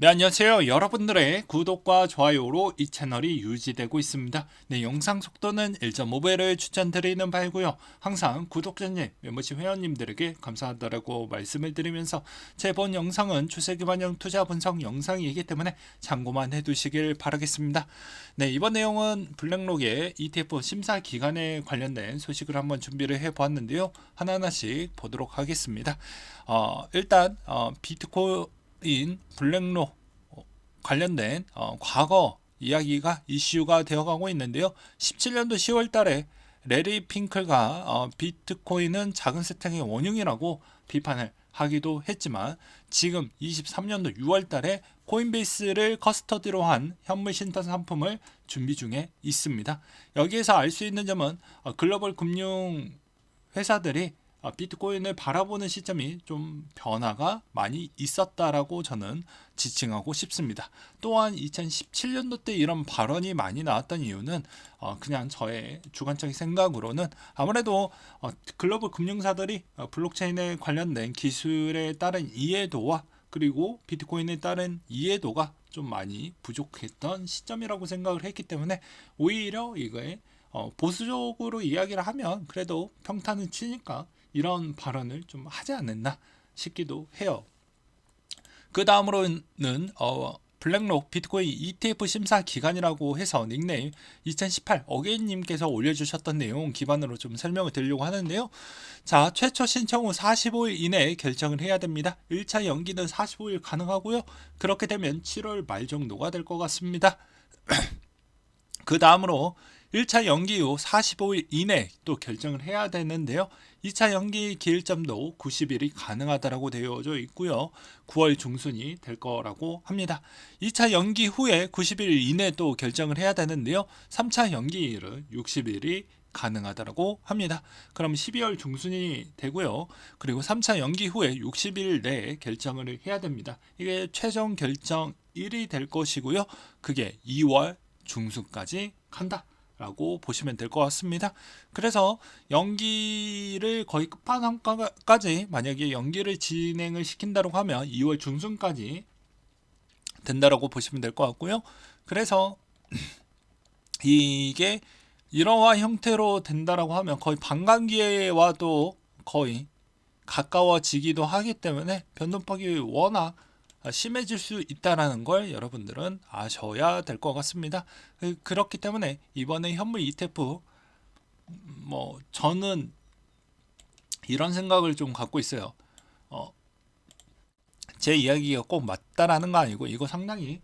네, 안녕하세요. 여러분들의 구독과 좋아요로 이 채널이 유지되고 있습니다. 네, 영상 속도는 1.5배를 추천드리는 바이고요. 항상 구독자님, 멤버십 회원님들에게 감사하다라고 말씀을 드리면서 제 본 영상은 추세기 반영 투자 분석 영상이기 때문에 참고만 해두시길 바라겠습니다. 네, 이번 내용은 블랙록의 ETF 심사 기간에 관련된 소식을 한번 준비를 해보았는데요. 하나하나씩 보도록 하겠습니다. 어, 일단 어, 비트코 인인 블랙록 어, 관련된 어, 과거 이야기가 이슈가 되어가고 있는데요. 17년도 10월 달에 레리 핑클가 어, 비트코인은 작은 세탁의 원흉이라고 비판을 하기도 했지만 지금 23년도 6월 달에 코인베이스를 커스터디로 한 현물 신탁 상품을 준비 중에 있습니다. 여기에서 알 수 있는 점은 어, 글로벌 금융 회사들이 아, 비트코인을 바라보는 시점이 좀 변화가 많이 있었다라고 저는 지칭하고 싶습니다. 또한 2017년도 때 이런 발언이 많이 나왔던 이유는 어, 그냥 저의 주관적인 생각으로는 아무래도 어, 글로벌 금융사들이 어, 블록체인에 관련된 기술에 따른 이해도와 그리고 비트코인에 따른 이해도가 좀 많이 부족했던 시점이라고 생각을 했기 때문에 오히려 이거에 어, 보수적으로 이야기를 하면 그래도 평탄은 치니까 이런 발언을 좀 하지 않았나 싶기도 해요. 그 다음으로는 어, 블랙록 비트코인 ETF 심사 기간이라고 해서 닉네임 2018 어게인님께서 올려주셨던 내용 기반으로 좀 설명을 드리려고 하는데요. 자, 최초 신청 후 45일 이내에 결정을 해야 됩니다. 1차 연기는 45일 가능하고요. 그렇게 되면 7월 말 정도가 될 것 같습니다. 그 다음으로 1차 연기 후 45일 이내 또 결정을 해야 되는데요. 2차 연기 기일점도 90일이 가능하다라고 되어져 있고요. 9월 중순이 될 거라고 합니다. 2차 연기 후에 90일 이내 또 결정을 해야 되는데요. 3차 연기일은 60일이 가능하다라고 합니다. 그럼 12월 중순이 되고요. 그리고 3차 연기 후에 60일 내에 결정을 해야 됩니다. 이게 최종 결정일이 될 것이고요. 그게 2월 중순까지 간다. 라고 보시면 될 것 같습니다. 그래서 연기를 거의 끝판왕까지 만약에 연기를 진행을 시킨다고 하면 2월 중순까지 된다라고 보시면 될 것 같고요. 그래서 이게 이러한 형태로 된다라고 하면 거의 반감기와도 거의 가까워지기도 하기 때문에 변동폭이 워낙 심해질 수 있다라는 걸 여러분들은 아셔야 될 것 같습니다. 그, 그렇기 때문에 이번에 현물 ETF 뭐 저는 이런 생각을 좀 갖고 있어요. 어, 제 이야기가 꼭 맞다라는 거 아니고 이거 상당히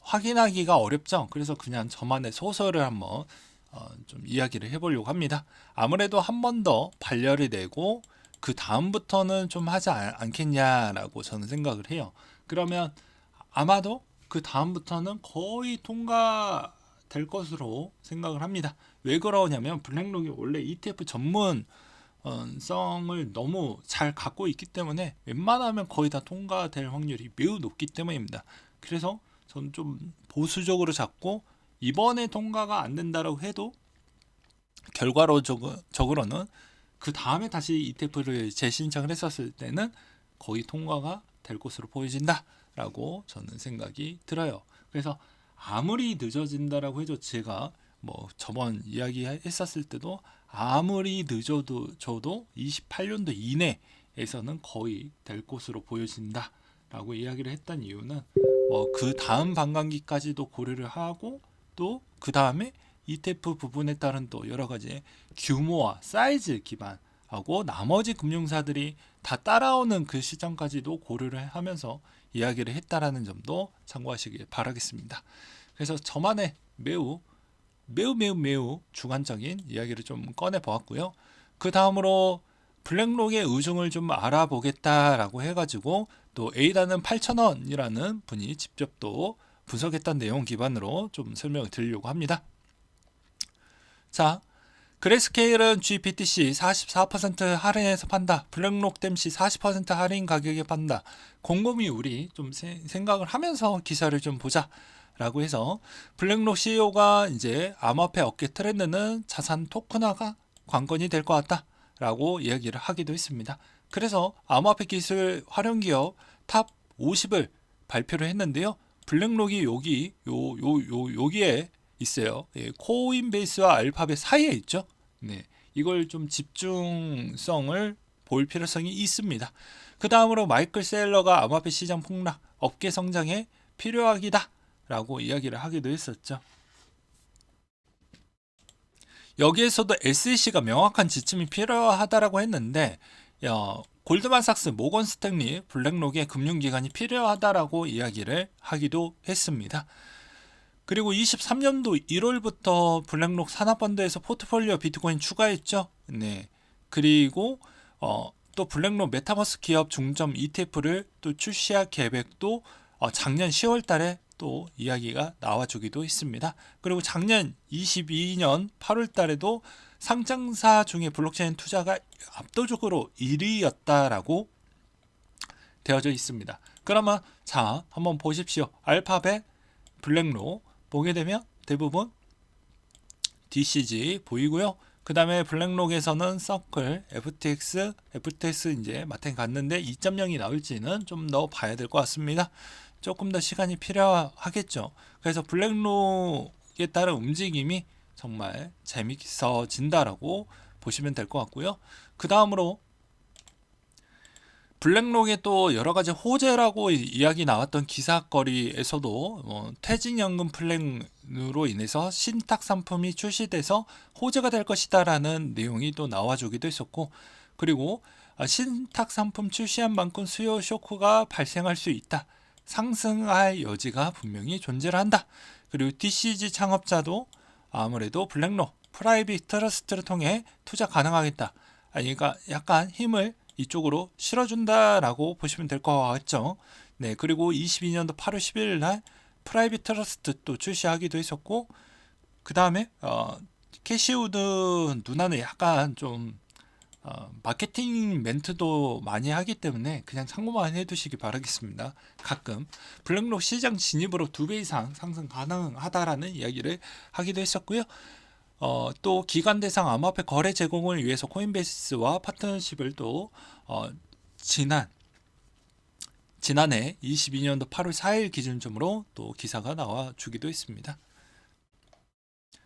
확인하기가 어렵죠. 그래서 그냥 저만의 소설을 한번 어, 좀 이야기를 해보려고 합니다. 아무래도 한 번더 발열이 되고 그 다음부터는 좀 하지 않, 겠냐라고 저는 생각을 해요. 그러면 아마도 그 다음부터는 거의 통과될 것으로 생각을 합니다. 왜 그러냐면 블랙록이 원래 ETF 전문 성을 너무 잘 갖고 있기 때문에 웬만하면 거의 다 통과될 확률이 매우 높기 때문입니다. 그래서 저는 좀 보수적으로 잡고 이번에 통과가 안 된다라고 해도 결과로적으로는 그 다음에 다시 ETF를 재신청을 했었을 때는 거의 통과가 될 것으로 보여진다라고 저는 생각이 들어요. 그래서 아무리 늦어진다라고 해도 제가 뭐 저번 이야기 했었을 때도 아무리 늦어도 저도 28년도 이내에서는 거의 될 것으로 보여진다라고 이야기를 했던 이유는 뭐 그 다음 반감기까지도 고려를 하고 또 그 다음에 ETF 부분에 따른 또 여러 가지 규모와 사이즈 기반하고 나머지 금융사들이 다 따라오는 그 시점까지도 고려를 하면서 이야기를 했다라는 점도 참고하시길 바라겠습니다. 그래서 저만의 매우 매우 매우 매우 주관적인 이야기를 좀 꺼내 보았고요. 그 다음으로 블랙록의 의중을 좀 알아보겠다라고 해가지고 또 A단은 8,000원이라는 분이 직접 또 분석했던 내용 기반으로 좀 설명을 드리려고 합니다. 자, 그레스케일은 GBTC 44% 할인해서 판다. 블랙록 댐시 40% 할인 가격에 판다. 곰곰이 우리 좀 세, 생각을 하면서 기사를 좀 보자. 라고 해서 블랙록 CEO가 이제 암호화폐 업계 트렌드는 자산 토큰화가 관건이 될 것 같다. 라고 이야기를 하기도 했습니다. 그래서 암호화폐 기술 활용 기업 탑 50을 발표를 했는데요. 블랙록이 여기 요 요 요 여기에 있어요. 예, 코인베이스와 알파벳 사이에 있죠. 네. 이걸 좀 집중성을 볼 필요성이 있습니다. 그 다음으로 마이클 셀러가 암호화폐 시장 폭락, 업계 성장에 필요하기다 라고 이야기를 하기도 했었죠. 여기에서도 SEC가 명확한 지침이 필요하다라고 했는데 어, 골드만삭스, 모건 스탠리, 블랙록의 금융기관이 필요하다라고 이야기를 하기도 했습니다. 그리고 23년도 1월부터 블랙록 산업펀드에서 포트폴리오 비트코인 추가했죠. 네. 그리고 어, 또 블랙록 메타버스 기업 중점 ETF를 또 출시할 계획도 어, 작년 10월 달에 또 이야기가 나와주기도 했습니다. 그리고 작년 22년 8월 달에도 상장사 중에 블록체인 투자가 압도적으로 1위였다라고 되어져 있습니다. 그러면 자 한번 보십시오. 알파벳, 블랙로 보게 되면 대부분 DCG 보이고요. 그 다음에 블랙록에서는 서클, FTX, FTX 이제 마탱 갔는데 2.0이 나올지는 좀 더 봐야 될 것 같습니다. 조금 더 시간이 필요하겠죠. 그래서 블랙록에 따른 움직임이 정말 재밌어진다라고 보시면 될 것 같고요. 그 다음으로 블랙록에 또 여러 가지 호재라고 이야기 나왔던 기사거리에서도 어, 퇴직연금 플랜으로 인해서 신탁 상품이 출시돼서 호재가 될 것이다라는 내용이 또 나와주기도 했었고 그리고 아, 신탁 상품 출시한 만큼 수요 쇼크가 발생할 수 있다. 상승할 여지가 분명히 존재를 한다. 그리고 DCG 창업자도 아무래도 블랙록, 프라이빗 트러스트를 통해 투자 가능하겠다. 그러니까 약간 힘을 이쪽으로 실어준다라고 보시면 될 것 같죠. 네, 그리고 22년도 8월 11일 날 프라이빗 트러스트 또 출시하기도 했었고, 그 다음에 어, 캐시우드 누나는 약간 좀 어, 마케팅 멘트도 많이 하기 때문에 그냥 참고만 해두시기 바라겠습니다. 가끔 블랙록 시장 진입으로 두 배 이상 상승 가능하다라는 이야기를 하기도 했었고요. 어, 또 기관 대상 암호화폐 거래 제공을 위해서 코인베이스와 파트너십을 또 어, 지난 지난해 22년도 8월 4일 기준점으로 또 기사가 나와 주기도 했습니다.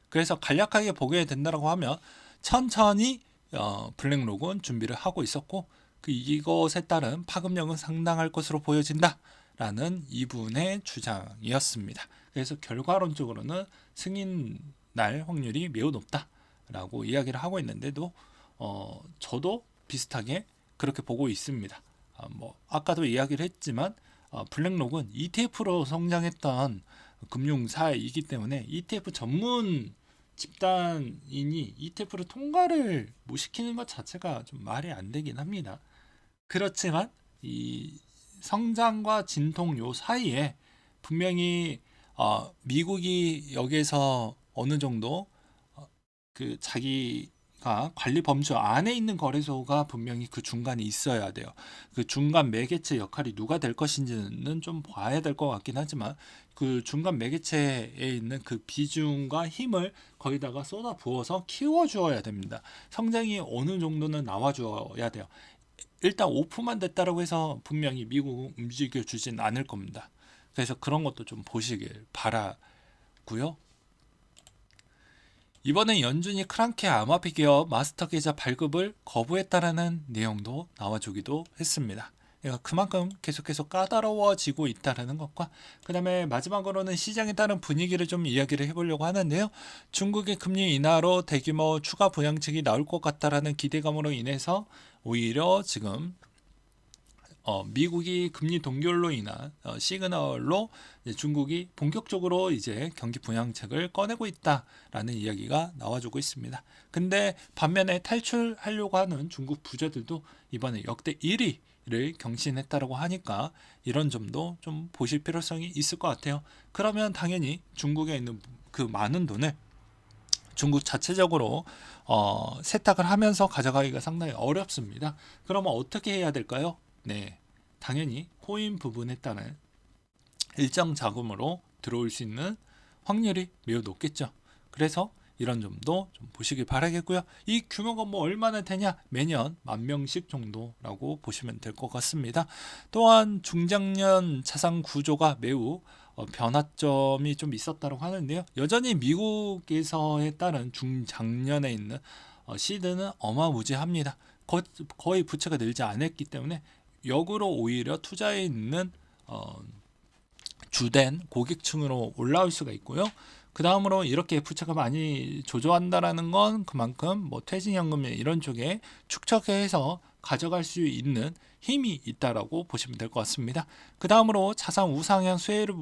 그래서 간략하게 보게 된다고 하면 천천히 어, 블랙록은 준비를 하고 있었고 그 이것에 따른 파급력은 상당할 것으로 보여진다라는 이분의 주장이었습니다. 그래서 결과론적으로는 승인 날 확률이 매우 높다라고 이야기를 하고 있는데도 어, 저도 비슷하게 그렇게 보고 있습니다. 아, 뭐 아까도 이야기를 했지만 어, 블랙록은 ETF로 성장했던 금융사이기 때문에 ETF 전문 집단인이 ETF를 통과를 못 시키는 것 자체가 좀 말이 안 되긴 합니다. 그렇지만 이 성장과 진통 요 사이에 분명히 어, 미국이 여기에서 어느 정도 어, 그 자기가 관리 범주 안에 있는 거래소가 분명히 그 중간에 있어야 돼요. 그 중간 매개체 역할이 누가 될 것인지는 좀 봐야 될 것 같긴 하지만 그 중간 매개체에 있는 그 비중과 힘을 거기다가 쏟아 부어서 키워 주어야 됩니다. 성장이 어느 정도는 나와 주어야 돼요. 일단 오프만 됐다라고 해서 분명히 미국 움직여 주진 않을 겁니다. 그래서 그런 것도 좀 보시길 바라고요. 이번엔 연준이 크랑케 암호화폐 기업 마스터 계좌 발급을 거부했다라는 내용도 나와주기도 했습니다. 그러니까 그만큼 계속해서 까다로워지고 있다라는 것과 그 다음에 마지막으로는 시장에 따른 분위기를 좀 이야기를 해보려고 하는데요. 중국의 금리 인하로 대규모 추가 부양책이 나올 것 같다라는 기대감으로 인해서 오히려 지금 어, 미국이 금리 동결로 인한 어, 시그널로 중국이 본격적으로 이제 경기 부양책을 꺼내고 있다라는 이야기가 나와주고 있습니다. 근데 반면에 탈출하려고 하는 중국 부자들도 이번에 역대 1위 를 경신했다라고 하니까 이런 점도 좀 보실 필요성이 있을 것 같아요. 그러면 당연히 중국에 있는 그 많은 돈을 중국 자체적으로 어, 세탁을 하면서 가져가기가 상당히 어렵습니다. 그러면 어떻게 해야 될까요? 네, 당연히 코인 부분에 따른 일정 자금으로 들어올 수 있는 확률이 매우 높겠죠. 그래서 이런 점도 좀 보시길 바라겠고요. 이 규모가 뭐 얼마나 되냐? 매년 만 명씩 정도라고 보시면 될 것 같습니다. 또한 중장년 자산 구조가 매우 어, 변화점이 좀 있었다고 하는데요. 여전히 미국에서에 따른 중장년에 있는 어, 시드는 어마무지합니다. 거, 거의 부채가 늘지 않았기 때문에 역으로 오히려 투자에 있는 어, 주된 고객층으로 올라올 수가 있고요. 그 다음으로 이렇게 부채가 많이 조조한다라는 건 그만큼 뭐 퇴직연금 이런 쪽에 축적해서 가져갈 수 있는 힘이 있다라고 보시면 될 것 같습니다. 그 다음으로 자산 우상향 수혜를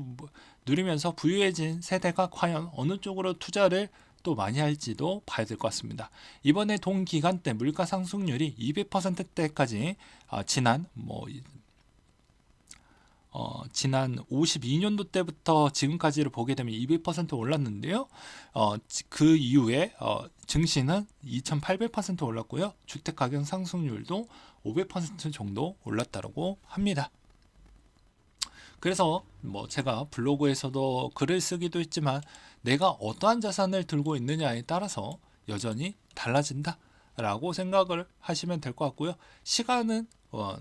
누리면서 부유해진 세대가 과연 어느 쪽으로 투자를 또 많이 할지도 봐야 될 것 같습니다. 이번에 동기간 때 물가 상승률이 200%대까지 아, 지난 뭐 어, 지난 52년도 때부터 지금까지를 보게 되면 200% 올랐는데요. 어, 지- 그 이후에 어, 증시는 2,800% 올랐고요. 주택 가격 상승률도 500% 정도 올랐다고 합니다. 그래서 뭐 제가 블로그에서도 글을 쓰기도 했지만 내가 어떠한 자산을 들고 있느냐에 따라서 여전히 달라진다라고 생각을 하시면 될 것 같고요. 시간은 어,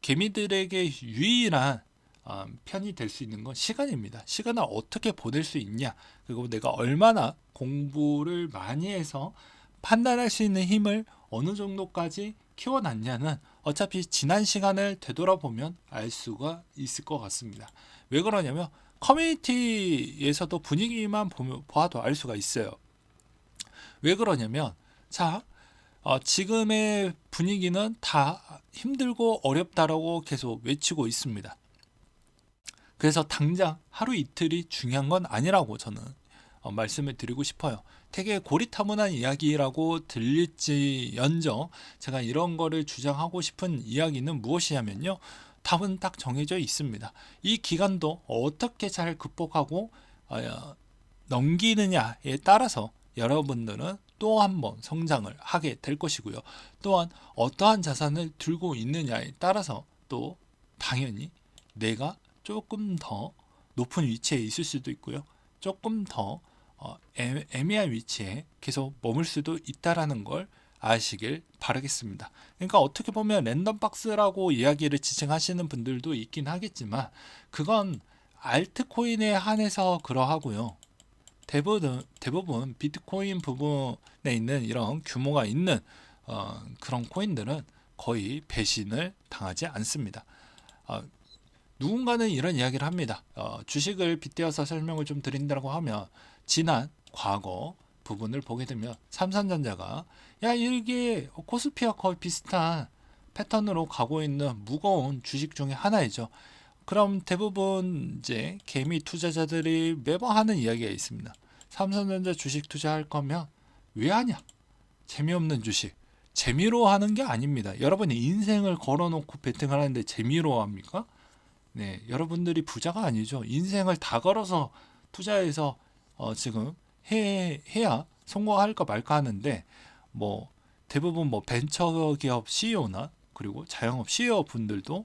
개미들에게 유일한 어, 편이 될 수 있는 건 시간입니다. 시간을 어떻게 보낼 수 있냐, 그리고 내가 얼마나 공부를 많이 해서 판단할 수 있는 힘을 어느 정도까지 키워놨냐는 어차피 지난 시간을 되돌아보면 알 수가 있을 것 같습니다. 왜 그러냐면 커뮤니티에서도 분위기만 보면, 보아도 알 수가 있어요. 왜 그러냐면 자 어, 지금의 분위기는 다 힘들고 어렵다라고 계속 외치고 있습니다. 그래서 당장 하루 이틀이 중요한 건 아니라고 저는 어, 말씀을 드리고 싶어요. 되게 고리타분한 이야기라고 들릴지언정 제가 이런 거를 주장하고 싶은 이야기는 무엇이냐면요. 답은 딱 정해져 있습니다. 이 기간도 어떻게 잘 극복하고 어, 넘기느냐에 따라서 여러분들은 또 한 번 성장을 하게 될 것이고요. 또한 어떠한 자산을 들고 있느냐에 따라서 또 당연히 내가 조금 더 높은 위치에 있을 수도 있고요. 조금 더 어, 애, 애매한 위치에 계속 머물 수도 있다라는 걸 아시길 바라겠습니다. 그러니까 어떻게 보면 랜덤 박스라고 이야기를 지칭하시는 분들도 있긴 하겠지만 그건 알트코인에 한해서 그러하고요. 대부분 대부분 비트코인 부분에 있는 이런 규모가 있는 어, 그런 코인들은 거의 배신을 당하지 않습니다. 어, 누군가는 이런 이야기를 합니다. 어, 주식을 빗대어서 설명을 좀 드린다고 하면 지난 과거 부분을 보게 되면 삼성전자가 야 이게 코스피와 거의 비슷한 패턴으로 가고 있는 무거운 주식 중에 하나이죠. 그럼 대부분 이제 개미 투자자들이 매번 하는 이야기가 있습니다. 삼성전자 주식 투자할 거면 왜 하냐? 재미없는 주식. 재미로 하는 게 아닙니다. 여러분이 인생을 걸어놓고 베팅을 하는데 재미로 합니까? 네, 여러분들이 부자가 아니죠. 인생을 다 걸어서 투자해서 어, 지금 해, 해야 성공할까 말까 하는데 뭐 대부분 뭐 벤처 기업 CEO나 그리고 자영업 CEO 분들도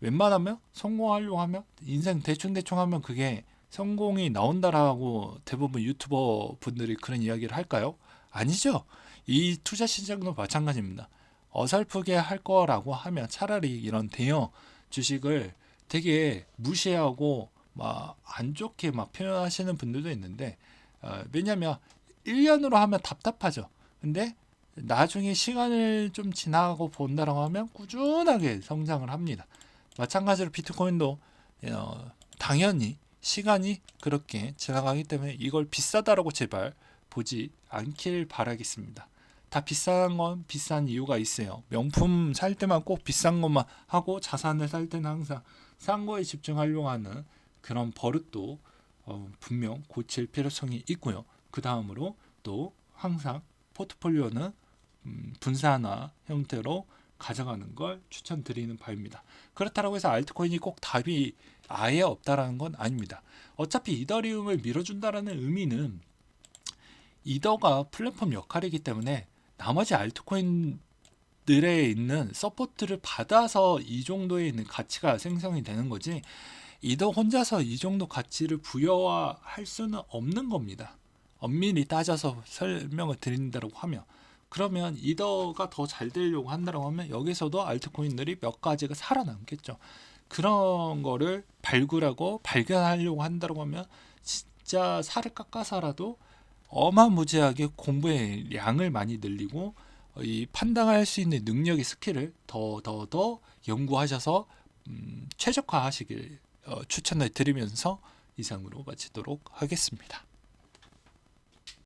웬만하면 성공하려고 하면 인생 대충 대충 하면 그게 성공이 나온다라고 대부분 유튜버 분들이 그런 이야기를 할까요? 아니죠. 이 투자 시장도 마찬가지입니다. 어설프게 할 거라고 하면 차라리 이런 대형 주식을 되게 무시하고 막 안 좋게 막 표현하시는 분들도 있는데 어, 왜냐면 1년으로 하면 답답하죠. 근데 나중에 시간을 좀 지나고 본다라고 하면 꾸준하게 성장을 합니다. 마찬가지로 비트코인도 어, 당연히 시간이 그렇게 지나가기 때문에 이걸 비싸다라고 제발 보지 않길 바라겠습니다. 다 비싼 건 비싼 이유가 있어요. 명품 살 때만 꼭 비싼 것만 하고 자산을 살 때는 항상 싼 거에 집중하려고 하는 그런 버릇도 어, 분명 고칠 필요성이 있고요. 그 다음으로 또 항상 포트폴리오는 음, 분산화 형태로 가져가는 걸 추천드리는 바입니다. 그렇다고 해서 알트코인이 꼭 답이 아예 없다라는 건 아닙니다. 어차피 이더리움을 밀어준다라는 의미는 이더가 플랫폼 역할이기 때문에 나머지 알트코인들에 있는 서포트를 받아서 이 정도에 있는 가치가 생성이 되는 거지 이더 혼자서 이 정도 가치를 부여할 수는 없는 겁니다. 엄밀히 따져서 설명을 드린다고 하면 그러면 이더가 더 잘 되려고 한다고 하면 여기서도 알트코인들이 몇 가지가 살아남겠죠. 그런 거를 발굴하고 발견하려고 한다고 하면 진짜 살을 깎아서라도 어마무지하게 공부의 양을 많이 늘리고 어, 이 판단할 수 있는 능력의 스킬을 더 더 더 연구하셔서 음, 최적화하시길 어, 추천을 드리면서 이상으로 마치도록 하겠습니다.